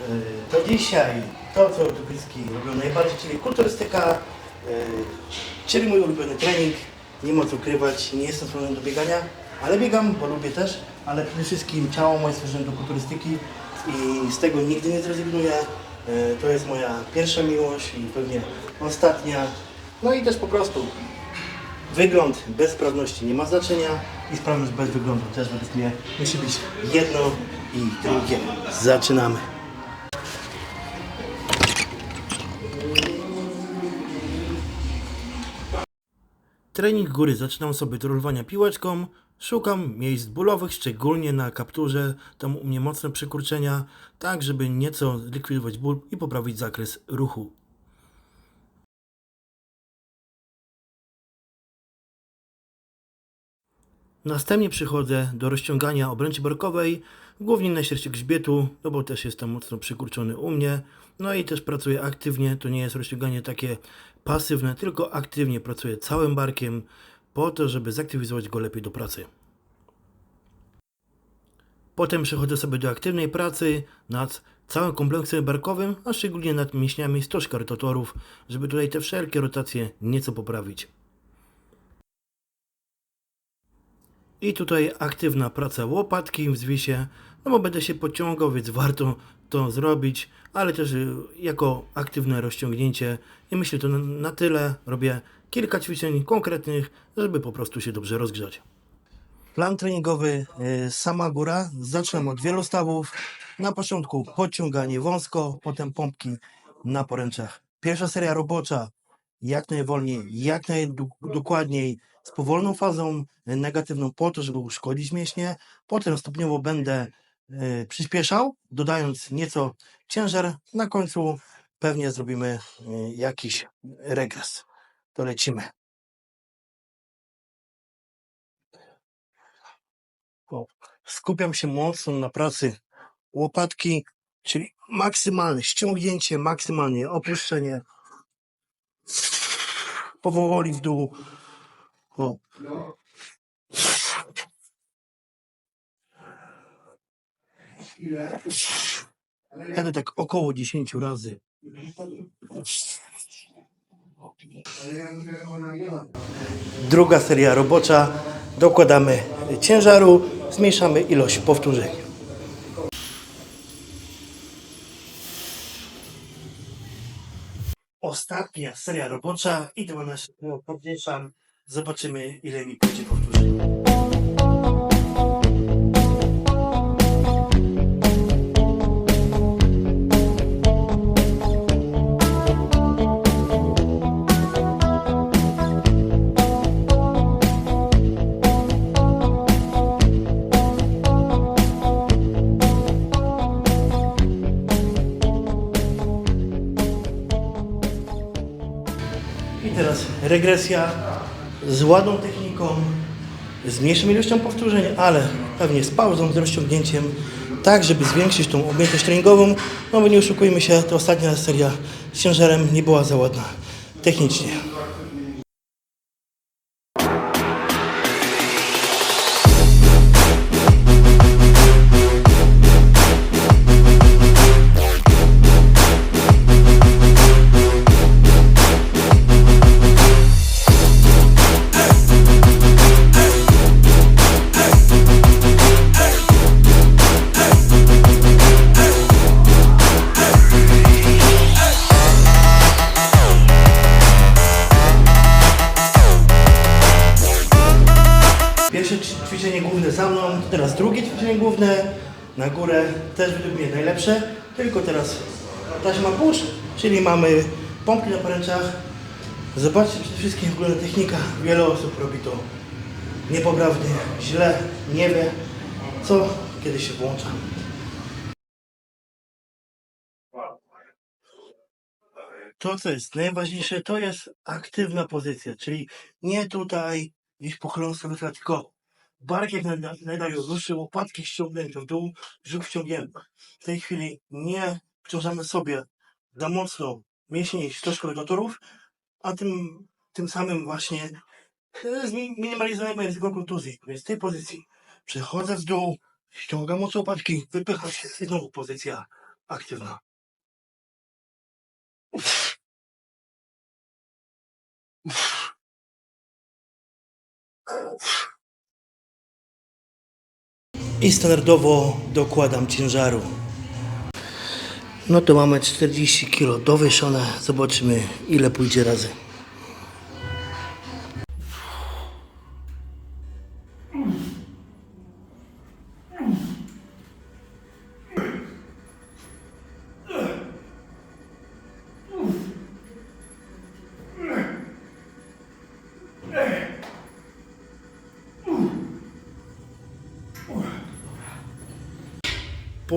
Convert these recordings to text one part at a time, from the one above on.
E, To dzisiaj to, co ortopedski robią najbardziej, czyli kulturystyka, e, czyli mój ulubiony trening. Nie ma ukrywać, nie jestem stworzony do biegania, ale biegam, bo lubię też, ale przede wszystkim ciało moje stworzone do kulturystyki i z tego nigdy nie zrezygnuję. E, To jest moja pierwsza miłość i pewnie ostatnia. No i też po prostu Wygląd bez sprawności nie ma znaczenia i sprawność bez wyglądu też według mnie musi być jedno i drugie. Zaczynamy. Trening góry zaczynam sobie od rolowania piłeczką. Szukam miejsc bólowych, szczególnie na kapturze. Tam u mnie mocne przykurczenia, tak żeby nieco zlikwidować ból i poprawić zakres ruchu. Następnie przychodzę do rozciągania obręczy barkowej, głównie na sierści grzbietu, no bo też jest tam mocno przykurczony u mnie. No i też pracuję aktywnie, to nie jest rozciąganie takie pasywne, tylko aktywnie pracuję całym barkiem po to, żeby zaktywizować go lepiej do pracy. Potem przechodzę sobie do aktywnej pracy nad całym kompleksem barkowym, a szczególnie nad mięśniami stożka rotatorów, żeby tutaj te wszelkie rotacje nieco poprawić. I tutaj aktywna praca łopatki w zwisie, no bo będę się podciągał, więc warto to zrobić, ale też y, jako aktywne rozciągnięcie i myślę to na, tyle. Robię kilka ćwiczeń konkretnych, żeby po prostu się dobrze rozgrzać. Plan treningowy y, sama góra. Zaczynam od wielu stawów. Na początku podciąganie wąsko, potem pompki na poręczach. Pierwsza seria robocza jak najwolniej, jak najdokładniej, z powolną fazą y, negatywną po to, żeby uszkodzić mięśnie. Potem stopniowo będę przyspieszał, dodając nieco ciężar. Na końcu pewnie zrobimy y, jakiś regres. To lecimy. O, Skupiam się mocno na pracy łopatki, czyli maksymalne ściągnięcie, maksymalnie opuszczenie. Powoli w dół. O. Jadę tak około 10 razy. Druga seria robocza. Dokładamy ciężaru, zmniejszamy ilość powtórzeń. Ostatnia seria robocza i 12 podnieszam. Zobaczymy ile mi pójdzie powtórzeń. Regresja z ładną techniką, z mniejszą ilością powtórzeń, ale pewnie z pauzą, z rozciągnięciem, tak żeby zwiększyć tą objętość treningową. No bo nie oszukujmy się, to ostatnia seria z ciężarem nie była za ładna technicznie. Ćwiczenie główne za mną, teraz drugie ćwiczenie główne na górę, też według mnie najlepsze, tylko teraz taśma push, czyli mamy pompki na poręczach. Zobaczcie przede wszystkim w ogóle technika, wiele osób robi to niepoprawnie, źle, nie wie co, kiedy się włącza. To, co jest najważniejsze, to jest aktywna pozycja, czyli nie tutaj gdzieś pochylą sobie tylko barkiem nada- nadają ruszy, łopatki ściągnięte w dół, brzuch ściągnięty. W tej chwili nie wciążamy sobie za mocno mięśni rotorów, a tym, tym samym właśnie e, minimalizujemy ryzyko kontuzji. Więc w tej pozycji przechodzę w dół, ściągam mocno łopatki, wypycham się, znowu pozycja aktywna. I standardowo dokładam ciężaru. No to mamy 40 kg dowyszone. Zobaczymy ile pójdzie razy.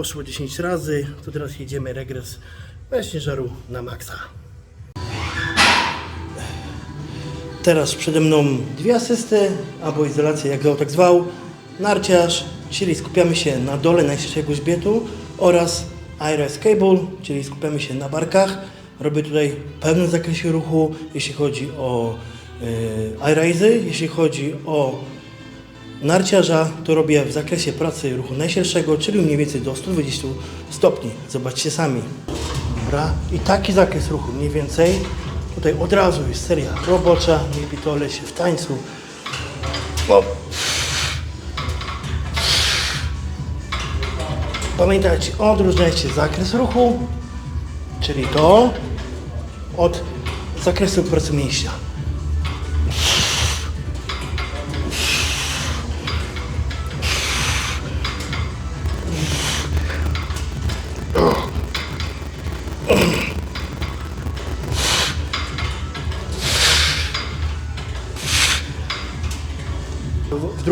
Poszło 10 razy, to teraz jedziemy regres bez ciężaru na maksa. Teraz przede mną dwie asysty, albo izolacja, jak go tak zwał, narciarz, czyli skupiamy się na dole najszerszego grzbietu oraz IRS cable, czyli skupiamy się na barkach. Robię tutaj pełnym zakresie ruchu, jeśli chodzi o yy, jeśli chodzi o narciarza, to robię w zakresie pracy ruchu najszerszego, czyli mniej więcej do 120 stopni. Zobaczcie sami. Dobra. I taki zakres ruchu mniej więcej. Tutaj od razu jest seria robocza, nie pitole się w tańcu. O. Pamiętajcie, odróżniajcie zakres ruchu, czyli to, od zakresu pracy mięśnia.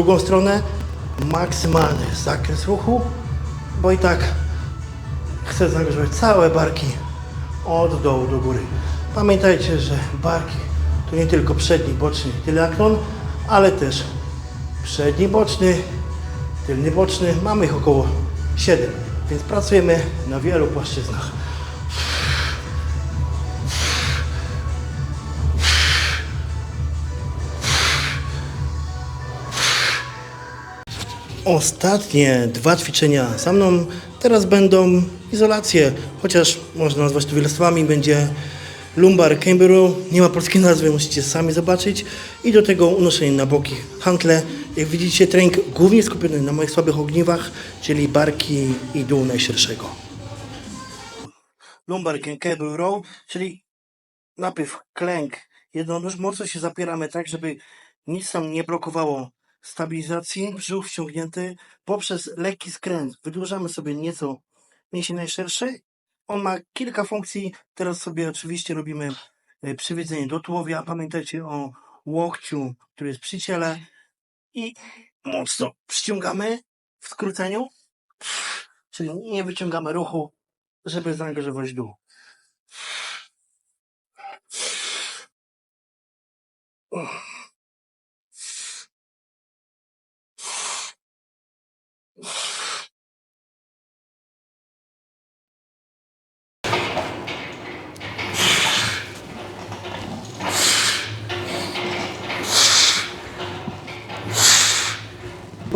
Drugą stronę maksymalny zakres ruchu, bo i tak chcę zaangażować całe barki od dołu do góry. Pamiętajcie, że barki to nie tylko przedni, boczny tylaklon, ale też przedni, boczny, tylny, boczny. Mamy ich około 7, więc pracujemy na wielu płaszczyznach. Ostatnie dwa ćwiczenia za mną, teraz będą izolacje, chociaż można nazwać to wiele słowami, będzie lumbar camberu, nie ma polskiej nazwy, musicie sami zobaczyć. I do tego unoszenie na boki hantle. Jak widzicie trening głównie skupiony na moich słabych ogniwach, czyli barki i dół najszerszego. Lumbar cable row, czyli najpierw klęk. Jednonóż, mocno się zapieramy tak, żeby nic nam nie blokowało stabilizacji, brzuch wciągnięty poprzez lekki skręt. Wydłużamy sobie nieco mięsień najszerszy. On ma kilka funkcji. Teraz sobie oczywiście robimy e, przywiedzenie do tułowia. Pamiętajcie o łokciu, który jest przy ciele i mocno przyciągamy w skróceniu, czyli nie wyciągamy ruchu, żeby zaangażować dół.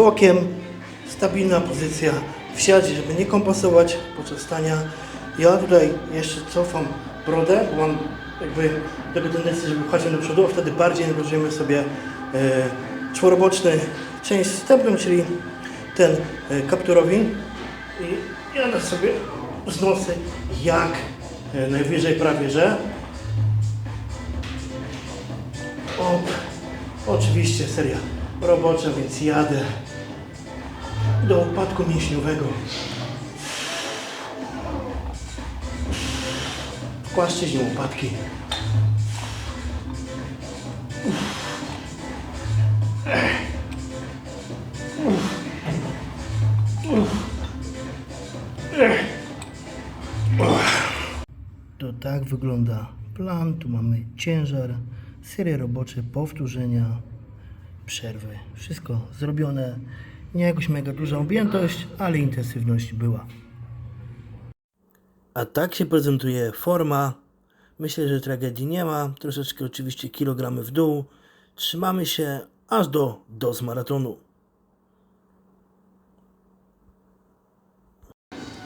Bokiem, stabilna pozycja. W żeby nie kompensować podczas stania. Ja tutaj jeszcze cofam brodę, bo mam jakby tego tendencję, żeby pchać do przodu, a wtedy bardziej angażujemy sobie e, czworoboczny część wstępną, czyli ten e, kapturowin. I ja nas sobie znosy jak e, najwyżej prawie, że. Op. Oczywiście seria robocza, więc jadę do mięśniowego. W płaszczyźnie upadki. To tak wygląda plan. Tu mamy ciężar, serie robocze, powtórzenia, przerwy. Wszystko zrobione. Nie jakoś mega duża objętość, ale intensywność była. A tak się prezentuje forma. Myślę, że tragedii nie ma. Troszeczkę oczywiście kilogramy w dół. Trzymamy się aż do dos maratonu.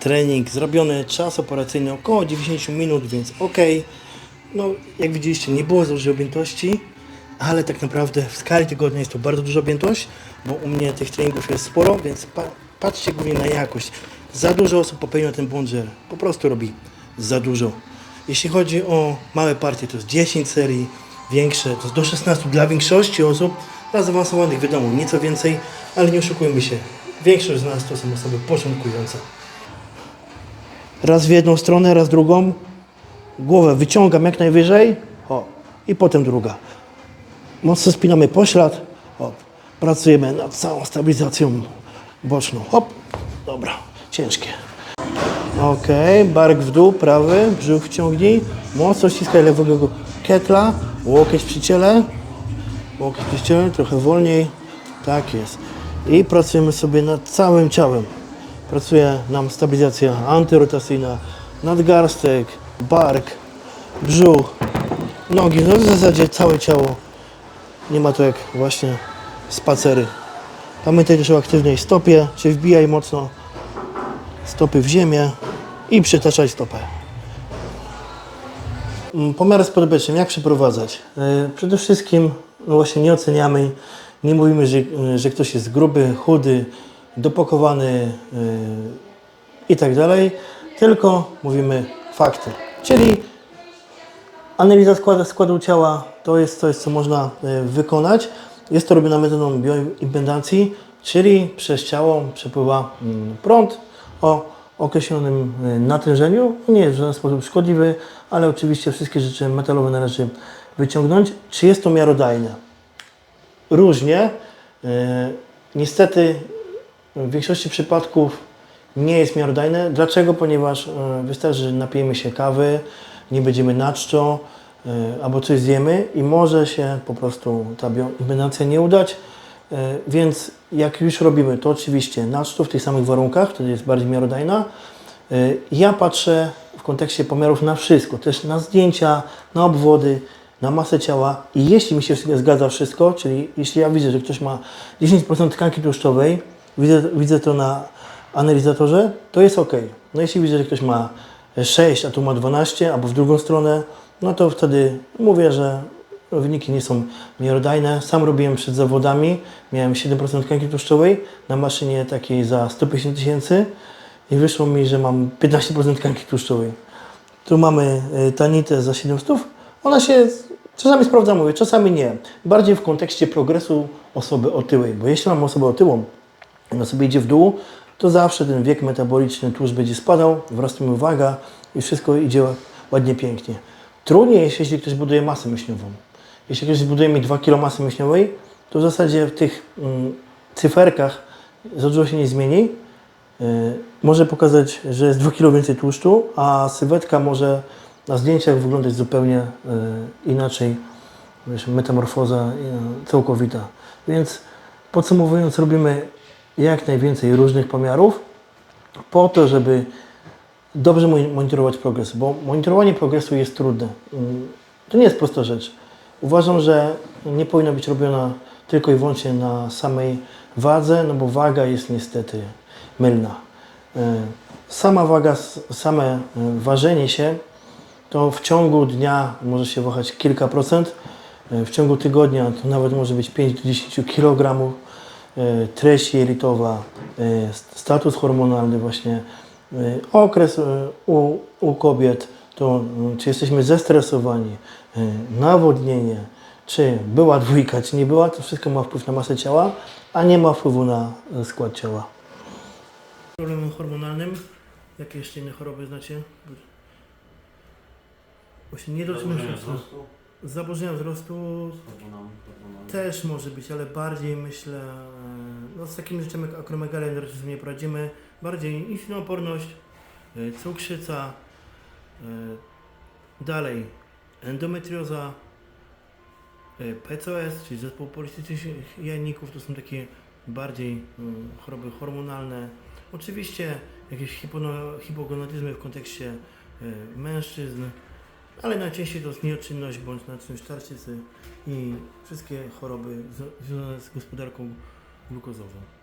trening zrobiony, czas operacyjny około 90 minut, więc ok. No, jak widzieliście, nie było za dużo objętości, ale tak naprawdę w skali tygodnia jest to bardzo duża objętość, bo u mnie tych treningów jest sporo, więc pa patrzcie głównie na jakość. Za dużo osób popełnia ten błąd, że po prostu robi za dużo. Jeśli chodzi o małe partie, to jest 10 serii, większe to jest do 16 dla większości osób, dla zaawansowanych wiadomo nieco więcej, ale nie oszukujmy się, większość z nas to są osoby początkujące. Raz w jedną stronę, raz drugą, głowę wyciągam jak najwyżej, o, i potem druga. Mocno spinamy poślad, hop, pracujemy nad całą stabilizacją boczną, hop, dobra, ciężkie. Ok, bark w dół, prawy, brzuch wciągnij, mocno ściskaj lewego ketla, łokieć przy ciele, łokieć przy ciele, trochę wolniej, tak jest. I pracujemy sobie nad całym ciałem. Pracuje nam stabilizacja antyrotacyjna, nadgarstek, bark, brzuch, nogi, no w zasadzie całe ciało. Nie ma to jak właśnie spacery. Pamiętaj też o aktywnej stopie, czyli wbijaj mocno stopy w ziemię i przytaczaj stopę. Mm, Pomiary spodobaczne, jak przeprowadzać? E, Przede wszystkim no właśnie nie oceniamy, nie mówimy, że, e, że ktoś jest gruby, chudy, dopakowany e, i tak dalej, tylko mówimy fakty. Czyli Analiza składu, składu ciała to jest coś, co można wykonać. Jest to robione metodą bioimpedancji, czyli przez ciało przepływa mm, prąd o określonym e, natężeniu. Nie jest w żaden sposób szkodliwy, ale oczywiście wszystkie rzeczy metalowe należy wyciągnąć. Czy jest to miarodajne? Różnie. E, Niestety w większości przypadków nie jest miarodajne. Dlaczego? Ponieważ wystarczy, że napijemy się kawy, nie będziemy na czczo, e, albo coś zjemy i może się po prostu ta bioimpedancja nie udać. E, Więc jak już robimy to oczywiście na czczo w tych samych warunkach, wtedy jest bardziej miarodajna. E, Ja patrzę w kontekście pomiarów na wszystko, też na zdjęcia, na obwody, na masę ciała i jeśli mi się zgadza wszystko, czyli jeśli ja widzę, że ktoś ma 10% tkanki tłuszczowej, widzę, widzę to na analizatorze, to jest ok. No jeśli widzę, że ktoś ma 6, a tu ma 12, albo w drugą stronę, no to wtedy mówię, że wyniki nie są miarodajne. Sam robiłem przed zawodami, miałem 7% tkanki tłuszczowej na maszynie takiej za 150 tysięcy i wyszło mi, że mam 15% tkanki tłuszczowej. Tu mamy y, tanitę za 700. Ona się czasami sprawdza, mówię, czasami nie. Bardziej w kontekście progresu osoby otyłej, bo jeśli mam osobę otyłą, ona sobie idzie w dół, to zawsze ten wiek metaboliczny, tłuszcz będzie spadał, wzrasta mi waga i wszystko idzie ładnie, pięknie. Trudniej jest, jeśli ktoś buduje masę mięśniową. Jeśli ktoś buduje mi 2 kg masy mięśniowej, to w zasadzie w tych mm, cyferkach za dużo się nie zmieni. Yy, może pokazać, że jest 2 kg więcej tłuszczu, a sylwetka może na zdjęciach wyglądać zupełnie yy, inaczej. Wiesz, metamorfoza yy, całkowita. Więc podsumowując, robimy jak najwięcej różnych pomiarów po to, żeby dobrze mon- monitorować progres, bo monitorowanie progresu jest trudne. Mm, To nie jest prosta rzecz. Uważam, że nie powinna być robiona tylko i wyłącznie na samej wadze, no bo waga jest niestety mylna. E, Sama waga, same e, ważenie się to w ciągu dnia może się wahać kilka procent, e, w ciągu tygodnia to nawet może być 5 do 10 kg. Treść jelitowa, st- status hormonalny właśnie, okres e, u, u kobiet, to mm, czy jesteśmy zestresowani, e, nawodnienie, czy była dwójka, czy nie była, to wszystko ma wpływ na masę ciała, a nie ma wpływu na skład ciała. Problemem hormonalnym, jakie jeszcze inne choroby znacie? Właśnie nie Zaburzenia wzrostu? Zaburzenia wzrostu Hormonami, hormonami. też może być, ale bardziej myślę, no z takimi rzeczami jak akromegalia nie poradzimy. Bardziej insulinooporność, e, cukrzyca, e, dalej endometrioza, e, PCOS, czyli zespół polistycznych jajników, to są takie bardziej choroby hormonalne. Oczywiście jakieś hipogonadyzmy w kontekście mężczyzn, ale najczęściej to jest nieodczynność bądź naczynność tarczycy i wszystkie choroby związane z gospodarką glukozową.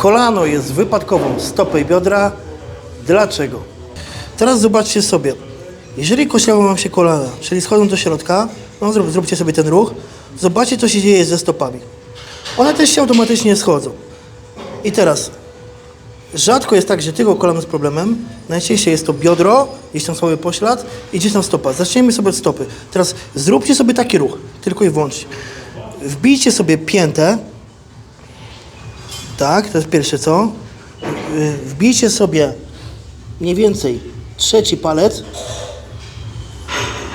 Kolano jest wypadkową stopy i biodra. Dlaczego? Teraz zobaczcie sobie. Jeżeli kościoło wam się kolana, czyli schodzą do środka, no zrób, zróbcie sobie ten ruch, zobaczcie co się dzieje ze stopami. One też się automatycznie schodzą. I teraz, rzadko jest tak, że tylko kolano z problemem, najczęściej jest to biodro, gdzieś tam słaby poślad i gdzieś tam stopa. Zacznijmy sobie od stopy. Teraz zróbcie sobie taki ruch, tylko i wyłącznie. Wbijcie sobie piętę, tak, to jest pierwsze co. Y, Wbijcie sobie mniej więcej trzeci palec.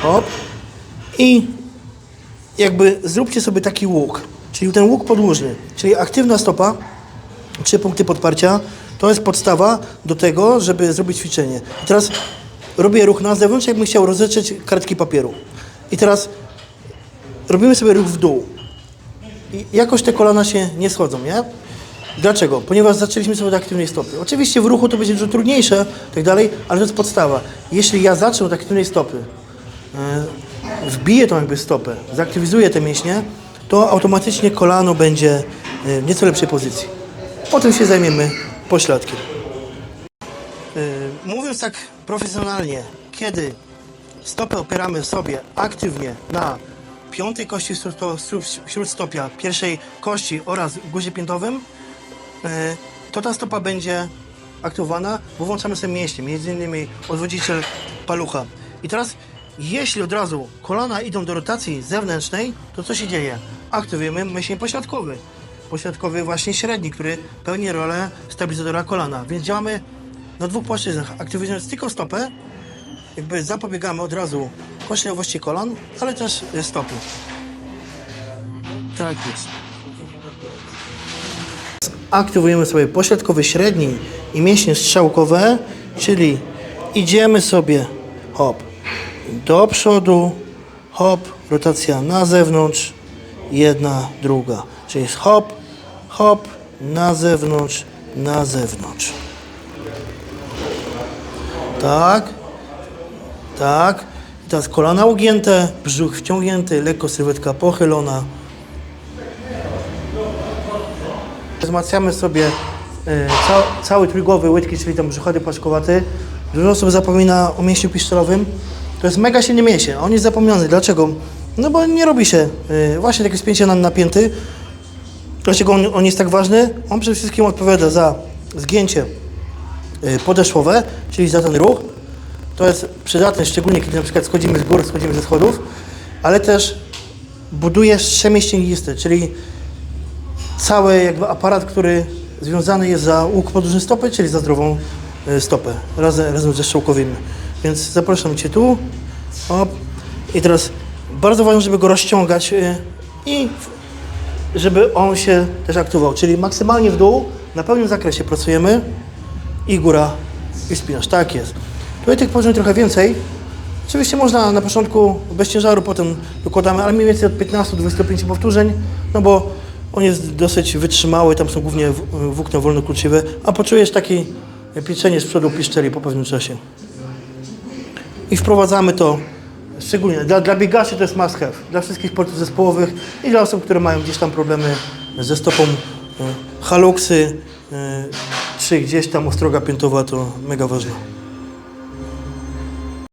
Hop. I jakby zróbcie sobie taki łuk, czyli ten łuk podłużny, czyli aktywna stopa, trzy punkty podparcia, to jest podstawa do tego, żeby zrobić ćwiczenie. I teraz robię ruch na zewnątrz, jakbym chciał rozetrzeć kartki papieru. I teraz robimy sobie ruch w dół. I jakoś te kolana się nie schodzą, nie? Dlaczego? Ponieważ zaczęliśmy sobie od aktywnej stopy. Oczywiście w ruchu to będzie dużo trudniejsze, tak dalej, ale to jest podstawa. Jeśli ja zacznę od aktywnej stopy, e, wbiję tą jakby stopę, zaktywizuję te mięśnie, to automatycznie kolano będzie e, w nieco lepszej pozycji. Potem się zajmiemy pośladkiem. E, Mówiąc tak profesjonalnie, kiedy stopę opieramy sobie aktywnie na piątej kości śródsto- śród- śródstopia, pierwszej kości oraz guzie piętowym, to ta stopa będzie aktywowana, bo włączamy sobie mięśnie, między innymi odwodziciel palucha. I teraz, jeśli od razu kolana idą do rotacji zewnętrznej, to co się dzieje? Aktywujemy mięsień pośladkowy. Pośladkowy właśnie średni, który pełni rolę stabilizatora kolana. Więc działamy na dwóch płaszczyznach. Aktywując tylko stopę, jakby zapobiegamy od razu koślawości kolan, ale też stopy. Tak jest. Aktywujemy sobie pośladkowy średni i mięśnie strzałkowe, czyli idziemy sobie hop do przodu, hop, rotacja na zewnątrz, jedna, druga. Czyli jest hop, hop, na zewnątrz, na zewnątrz. Tak, tak. I teraz kolana ugięte, brzuch wciągnięty, lekko sylwetka pochylona. Wzmacniamy sobie e, ca, cały trójgłowy łydki, czyli tam brzuchary płaczkowaty. Dużo osób zapomina o mięśniu piszczelowym. To jest mega silny mięsień, on jest zapomniany. Dlaczego? No bo nie robi się e, właśnie takie spięcie na napięty. Dlaczego on, on jest tak ważny? On przede wszystkim odpowiada za zgięcie y, podeszwowe, czyli za ten ruch. To jest przydatne, szczególnie kiedy na przykład schodzimy z gór, schodzimy ze schodów, ale też buduje strzemięścięgisty, czyli cały jakby aparat, który związany jest za łuk podłużny stopy, czyli za zdrową y, stopę, razem, razem ze strzałkowymi. Więc zapraszam Cię tu. Hop. I teraz bardzo ważne, żeby go rozciągać y, i żeby on się też aktywował, czyli maksymalnie w dół, na pełnym zakresie pracujemy i góra i spinasz, tak jest. Tutaj tych powtórzeń trochę więcej. Oczywiście można na początku bez ciężaru, potem dokładamy, ale mniej więcej od 15-25 powtórzeń, no bo on jest dosyć wytrzymały, tam są głównie włókna wolnokluczywe, a poczujesz takie pieczenie z przodu piszczeli po pewnym czasie. I wprowadzamy to szczególnie dla, dla biegaczy to jest must have, dla wszystkich sportów zespołowych i dla osób, które mają gdzieś tam problemy ze stopą e, haluksy e, czy gdzieś tam ostroga piętowa to mega ważne.